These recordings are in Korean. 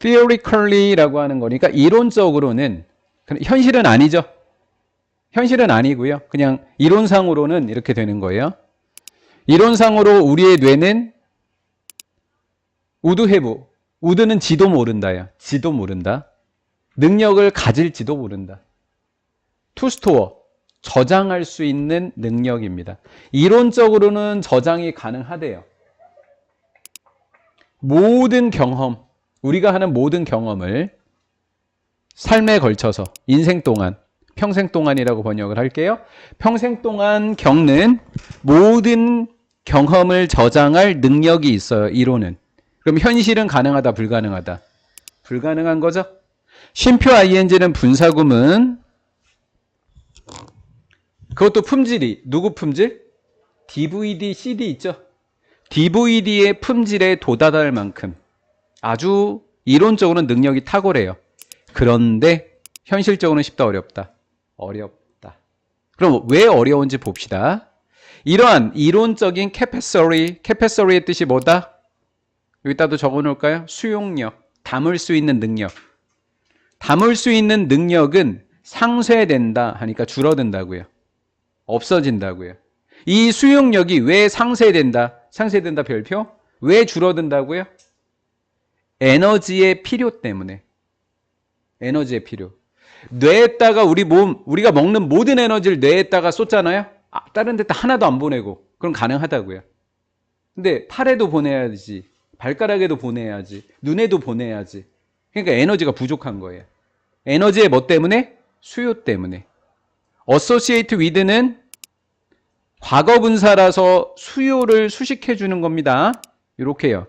theoretically라고 하는 거니까 이론적으로는 현실은 아니죠. 현실은 아니고요. 그냥 이론상으로는 이렇게 되는 거예요. 이론상으로 우리의 뇌는 우드 해부. 우드는 지도 모른다야. 지도 모른다. 능력을 가질지도 모른다. 투스토어. 저장할 수 있는 능력입니다. 이론적으로는 저장이 가능하대요. 모든 경험, 우리가 하는 모든 경험을 삶에 걸쳐서 인생 동안 평생 동안이라고 번역을 할게요. 평생 동안 겪는 모든 경험을 저장할 능력이 있어요. 이론은. 그럼 현실은 가능하다, 불가능하다? 불가능한 거죠. 쉼표 ing는 분사구문. 그것도 품질이 누구 품질? DVD, CD 있죠. DVD의 품질에 도달할 만큼 아주 이론적으로는 능력이 탁월해요. 그런데 현실적으로는 쉽다 어렵다. 어렵다. 그럼 왜 어려운지 봅시다. 이러한 이론적인 캐패서리, 캐패서리의 뜻이 뭐다? 여기다도 적어 놓을까요? 수용력, 담을 수 있는 능력. 담을 수 있는 능력은 상쇄된다 하니까 줄어든다고요. 없어진다고요. 이 수용력이 왜 상쇄된다? 상쇄된다 별표? 왜 줄어든다고요? 에너지의 필요 때문에. 에너지의 필요. 뇌에다가 우리 몸, 우리가 먹는 모든 에너지를 뇌에다가 쏟잖아요? 아, 다른 데다 하나도 안 보내고. 그럼 가능하다고요. 근데 팔에도 보내야지. 발가락에도 보내야지. 눈에도 보내야지. 그러니까 에너지가 부족한 거예요. 에너지의 뭐 때문에? 수요 때문에. associate with는 과거 분사라서 수요를 수식해 주는 겁니다. 이렇게요.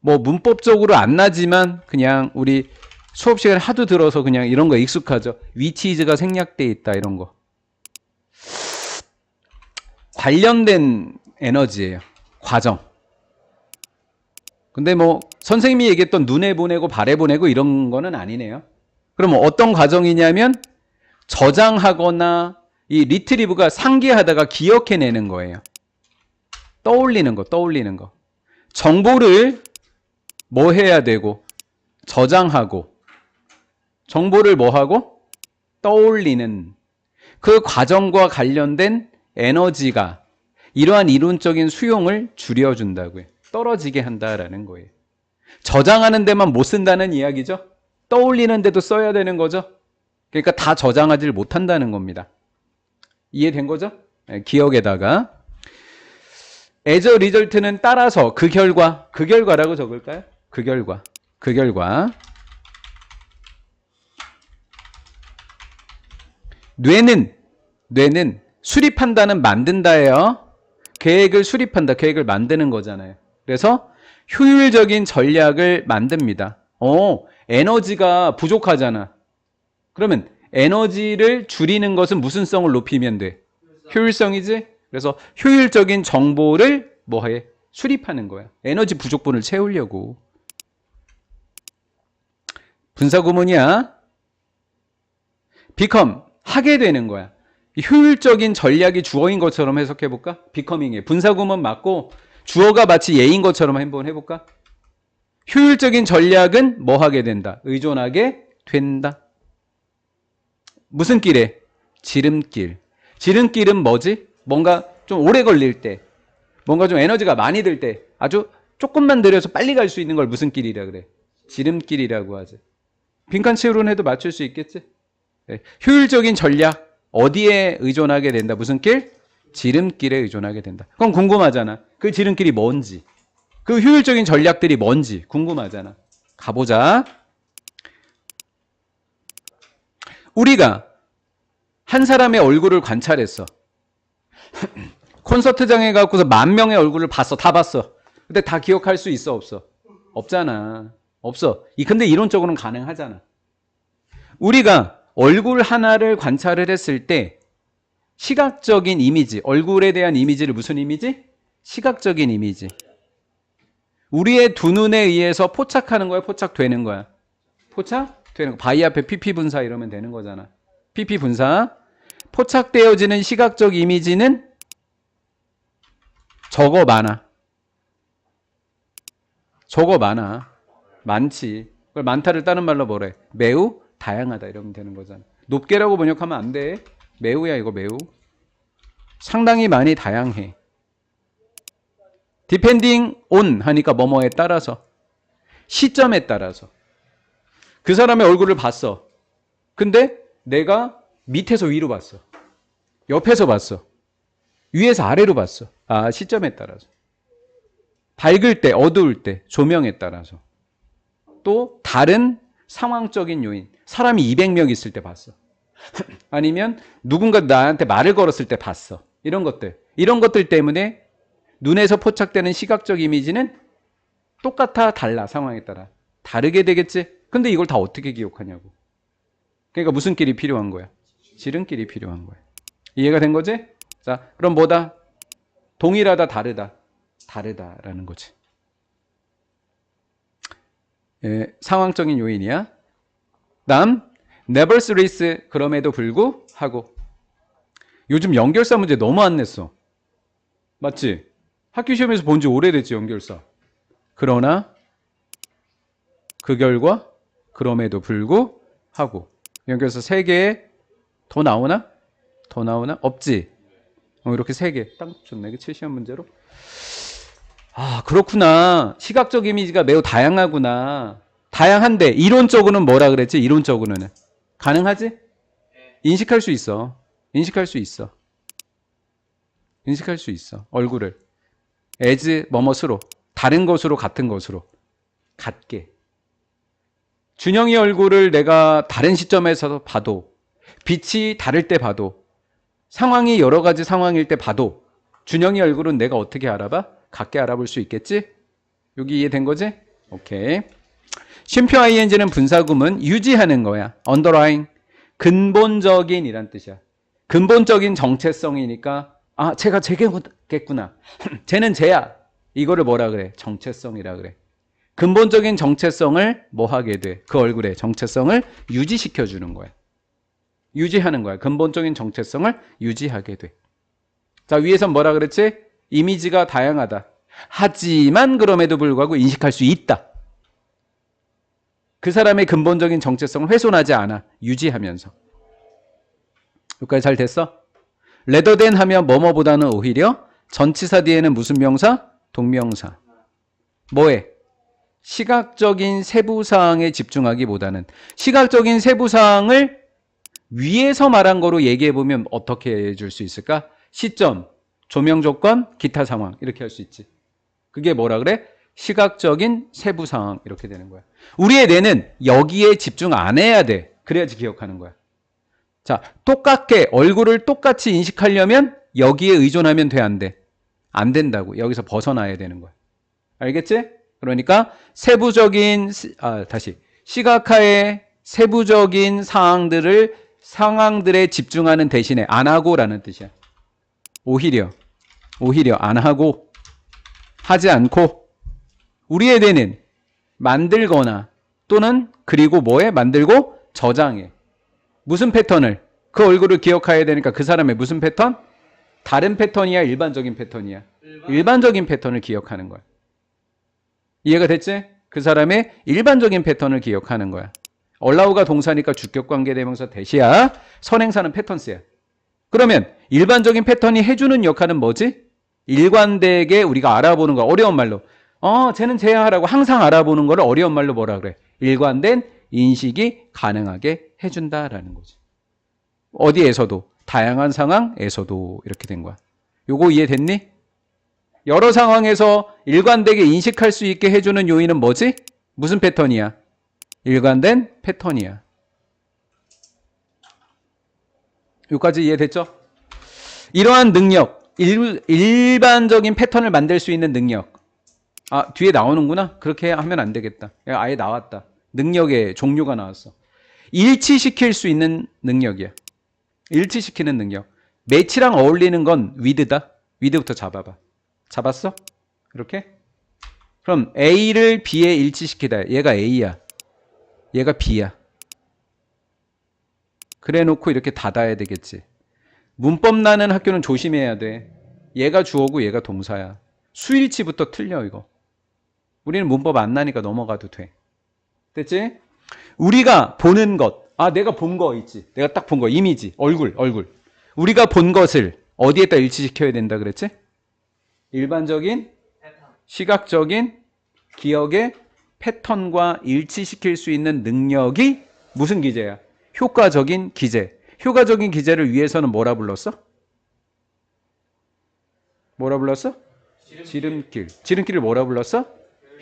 뭐 문법적으로 안 나지만 그냥 우리 수업 시간에 하도 들어서 그냥 이런 거 익숙하죠. 위치즈가 생략돼 있다 이런 거. 관련된 에너지예요. 과정. 근데 뭐 선생님이 얘기했던 눈에 보내고 발에 보내고 이런 거는 아니네요. 그럼 어떤 과정이냐면 저장하거나 이 리트리브가 상기하다가 기억해내는 거예요. 떠올리는 거, 떠올리는 거. 정보를 뭐 해야 되고 저장하고 정보를 뭐 하고 떠올리는 그 과정과 관련된 에너지가 이러한 이론적인 수용을 줄여준다고요. 떨어지게 한다라는 거예요. 저장하는 데만 못 쓴다는 이야기죠. 떠올리는 데도 써야 되는 거죠. 그러니까 다 저장하지를 못한다는 겁니다. 이해된 거죠? 네, 기억에다가 a result는 따라서 그 결과, 그 결과라고 적을까요? 그 결과, 그 결과. 뇌는 뇌는 수립한다는 만든다예요. 계획을 수립한다, 계획을 만드는 거잖아요. 그래서 효율적인 전략을 만듭니다. 어, 에너지가 부족하잖아. 그러면 에너지를 줄이는 것은 무슨 성을 높이면 돼? 효율성이지? 그래서 효율적인 정보를 뭐해? 수립하는 거야. 에너지 부족분을 채우려고. 분사구문이야. become 하게 되는 거야. 효율적인 전략이 주어인 것처럼 해석해 볼까? becoming에 분사구문 맞고 주어가 마치 예인 것처럼 한번 해볼까? 효율적인 전략은 뭐 하게 된다? 의존하게 된다. 무슨 길에? 지름길. 지름길은 뭐지? 뭔가 좀 오래 걸릴 때, 뭔가 좀 에너지가 많이 들 때, 아주 조금만 들여서 빨리 갈 수 있는 걸 무슨 길이라 그래? 지름길이라고 하지. 빈칸 채우론 해도 맞출 수 있겠지? 네. 효율적인 전략, 어디에 의존하게 된다? 무슨 길? 지름길에 의존하게 된다. 그럼 궁금하잖아. 그 지름길이 뭔지. 그 효율적인 전략들이 뭔지 궁금하잖아. 가보자. 우리가 한 사람의 얼굴을 관찰했어. 콘서트장에 가고서 만 명의 얼굴을 봤어. 다 봤어. 근데 다 기억할 수 있어, 없어? 없잖아. 없어. 이 근데 이론적으로는 가능하잖아. 우리가 얼굴 하나를 관찰을 했을 때 시각적인 이미지, 얼굴에 대한 이미지를 무슨 이미지? 시각적인 이미지. 우리의 두 눈에 의해서 포착하는 거야, 포착되는 거야? 포착되는 거. 바이 앞에 PP 분사 이러면 되는 거잖아. PP 분사. 포착되어지는 시각적 이미지는 적어 많아. 적어 많아. 많지. 그걸 많다를 다른 말로 뭐래? 매우 다양하다 이러면 되는 거잖아. 높게라고 번역하면 안 돼. 매우야 이거 매우. 상당히 많이 다양해. depending on 하니까 뭐뭐에 따라서 시점에 따라서 그 사람의 얼굴을 봤어. 근데 내가 밑에서 위로 봤어. 옆에서 봤어. 위에서 아래로 봤어. 아, 시점에 따라서. 밝을 때, 어두울 때, 조명에 따라서. 또 다른 상황적인 요인. 사람이 200명 있을 때 봤어. 아니면 누군가 나한테 말을 걸었을 때 봤어. 이런 것들. 이런 것들 때문에 눈에서 포착되는 시각적 이미지는 똑같아, 달라, 상황에 따라. 다르게 되겠지? 근데 이걸 다 어떻게 기억하냐고. 그러니까 무슨 길이 필요한 거야? 지름길이 필요한 거야. 이해가 된 거지? 자, 그럼 뭐다? 동일하다, 다르다. 다르다라는 거지. 예, 상황적인 요인이야. 다음, nevertheless, 그럼에도 불구하고. 요즘 연결사 문제 너무 안 냈어. 맞지? 학교 시험에서 본 지 오래됐지, 연결사. 그러나, 그 결과, 그럼에도 불구하고. 연결사 3개에 더 나오나? 더 나오나? 없지? 어, 이렇게 3개. 딱 좋네. 그치? 시험 문제로. 아, 그렇구나. 시각적 이미지가 매우 다양하구나. 다양한데, 이론적으로는 뭐라 그랬지? 이론적으로는. 가능하지? 인식할 수 있어. 인식할 수 있어. 인식할 수 있어. 얼굴을. as 뭐뭐스로. 다른 것으로 같은 것으로. 같게. 준영이 얼굴을 내가 다른 시점에서 봐도, 빛이 다를 때 봐도, 상황이 여러 가지 상황일 때 봐도, 준영이 얼굴은 내가 어떻게 알아봐? 같게 알아볼 수 있겠지? 여기 이해된 거지? 오케이. 쉼표 ing는 분사구문 유지하는 거야. underlying. 근본적인 이란 뜻이야. 근본적인 정체성이니까, 아, 제가 제겠구나. 쟤는 쟤야. 이거를 뭐라 그래? 정체성이라 그래. 근본적인 정체성을 뭐 하게 돼? 그 얼굴의 정체성을 유지시켜 주는 거야. 유지하는 거야. 근본적인 정체성을 유지하게 돼. 자, 위에선 뭐라 그랬지? 이미지가 다양하다. 하지만 그럼에도 불구하고 인식할 수 있다. 그 사람의 근본적인 정체성을 훼손하지 않아. 유지하면서. 여기까지 잘 됐어? 레더된 하면 뭐뭐보다는 오히려 전치사 뒤에는 무슨 명사? 동명사. 뭐해? 시각적인 세부사항에 집중하기보다는 시각적인 세부사항을 위에서 말한 거로 얘기해 보면 어떻게 해줄 수 있을까? 시점, 조명 조건, 기타 상황 이렇게 할 수 있지. 그게 뭐라 그래? 시각적인 세부 상황 이렇게 되는 거야. 우리의 뇌는 여기에 집중 안 해야 돼. 그래야지 기억하는 거야. 자, 똑같게 얼굴을 똑같이 인식하려면 여기에 의존하면 돼, 안 돼? 안 된다고. 여기서 벗어나야 되는 거야. 알겠지? 그러니까 세부적인 아, 다시 시각화의 세부적인 상황들을 상황들에 집중하는 대신에 안 하고라는 뜻이야. 오히려 오히려 안 하고 하지 않고 우리의 뇌는 만들거나 또는 그리고 뭐에 만들고 저장해. 무슨 패턴을 그 얼굴을 기억해야 되니까 그 사람의 무슨 패턴? 다른 패턴이야, 일반적인 패턴이야. 일반 적인 패턴을 기억하는 거야. 이해가 됐지? 그 사람의 일반적인 패턴을 기억하는 거야. 얼라우가 동사니까 주격 관계 대명사 대시야. 선행사는 패턴스야. 그러면 일반적인 패턴이 해주는 역할은 뭐지? 일관되게 우리가 알아보는 거 어려운 말로 어 쟤는 쟤야 라고 항상 알아보는 거를 어려운 말로 뭐라 그래? 일관된 인식이 가능하게 해준다라는 거지. 어디에서도 다양한 상황에서도 이렇게 된 거야. 요거 이해됐니? 여러 상황에서 일관되게 인식할 수 있게 해주는 요인은 뭐지? 무슨 패턴이야? 일관된 패턴이야. 여기까지 이해됐죠? 이러한 능력, 일, 일반적인 패턴을 만들 수 있는 능력. 아, 뒤에 나오는구나? 그렇게 하면 안 되겠다. 아예 나왔다. 능력의 종류가 나왔어. 일치시킬 수 있는 능력이야. 일치시키는 능력. 매치랑 어울리는 건 위드다. 위드부터 잡아봐. 잡았어? 이렇게? 그럼 A를 B에 일치시키다. 얘가 A야. 얘가 B야. 그래 놓고 이렇게 닫아야 되겠지. 문법 나는 학교는 조심해야 돼. 얘가 주어고 얘가 동사야. 수일치부터 틀려 이거. 우리는 문법 안 나니까 넘어가도 돼. 됐지? 우리가 보는 것. 아, 내가 본 거 있지. 내가 딱 본 거. 이미지. 얼굴, 얼굴. 우리가 본 것을 어디에다 일치시켜야 된다 그랬지? 일반적인 시각적인 기억의 패턴과 일치시킬 수 있는 능력이 무슨 기제야? 효과적인 기제. 효과적인 기제를 위해서는 뭐라 불렀어? 뭐라 불렀어? 지름길. 지름길 을 뭐라 불렀어?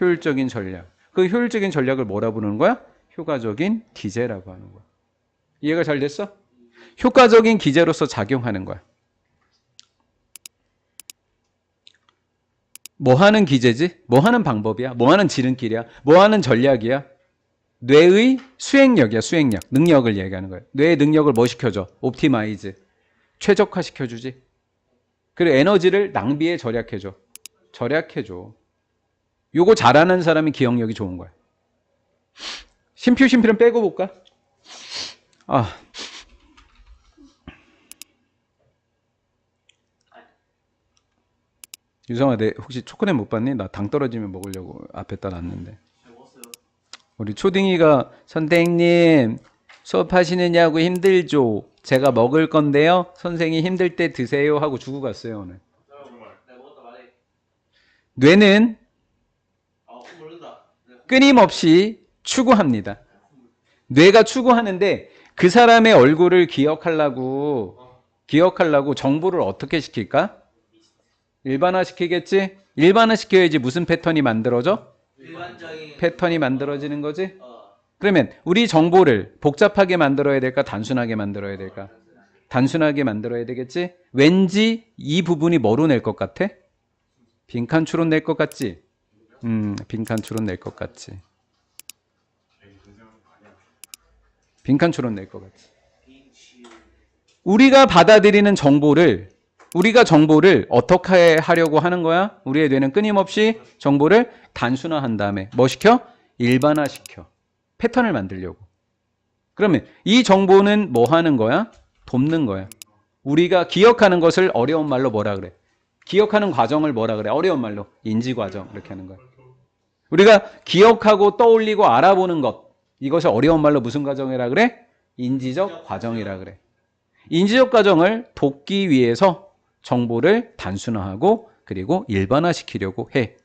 효율적인 전략. 그 효율적인 전략을 뭐라 부르는 거야? 효과적인 기제라고 하는 거야. 이해가 잘 됐어? 효과적인 기제로서 작용하는 거야. 뭐 하는 기제지? 뭐 하는 방법이야? 뭐 하는 지름길이야? 뭐 하는 전략이야? 뇌의 수행력이야, 수행력. 능력을 얘기하는 거야. 뇌의 능력을 뭐 시켜줘? 옵티마이즈. 최적화 시켜주지. 그리고 에너지를 낭비에 절약해줘. 절약해줘. 요거 잘하는 사람이 기억력이 좋은 거야. 심표 심표는 빼고 볼까? 아. 유성아, 내 혹시 초콜릿 못 봤니? 나 당 떨어지면 먹으려고 앞에다 놨는데. 우리 초딩이가 선생님 수업하시느냐고 힘들죠. 제가 먹을 건데요. 선생이 힘들 때 드세요 하고 주고 갔어요 오늘. 뇌는 끊임없이 추구합니다. 뇌가 추구하는데 그 사람의 얼굴을 기억하려고 기억하려고 정보를 어떻게 시킬까? 일반화 시키겠지? 일반화 시켜야지 무슨 패턴이 만들어져? 패턴이 만들어지는 거지? 어, 그러면 우리 정보를 복잡하게 만들어야 될까? 단순하게 만들어야 될까? 단순하게 만들어야 되겠지? 왠지 이 부분이 뭐로 낼 것 같아? 빈칸 추론 낼 것 같지? 음, 빈칸 추론 낼 것 같지? 빈칸 추론 낼 것 같지? 우리가 받아들이는 정보를 우리가 정보를 어떻게 하려고 하는 거야? 우리의 뇌는 끊임없이 정보를 단순화한 다음에 뭐 시켜? 일반화 시켜. 패턴을 만들려고. 그러면 이 정보는 뭐 하는 거야? 돕는 거야. 우리가 기억하는 것을 어려운 말로 뭐라 그래? 기억하는 과정을 뭐라 그래? 어려운 말로 인지 과정 이렇게 하는 거야. 우리가 기억하고 떠올리고 알아보는 것 이것을 어려운 말로 무슨 과정이라 그래? 인지적 과정이라 그래. 인지적 과정을 돕기 위해서 정보를 단순화하고 그리고 일반화시키려고 해.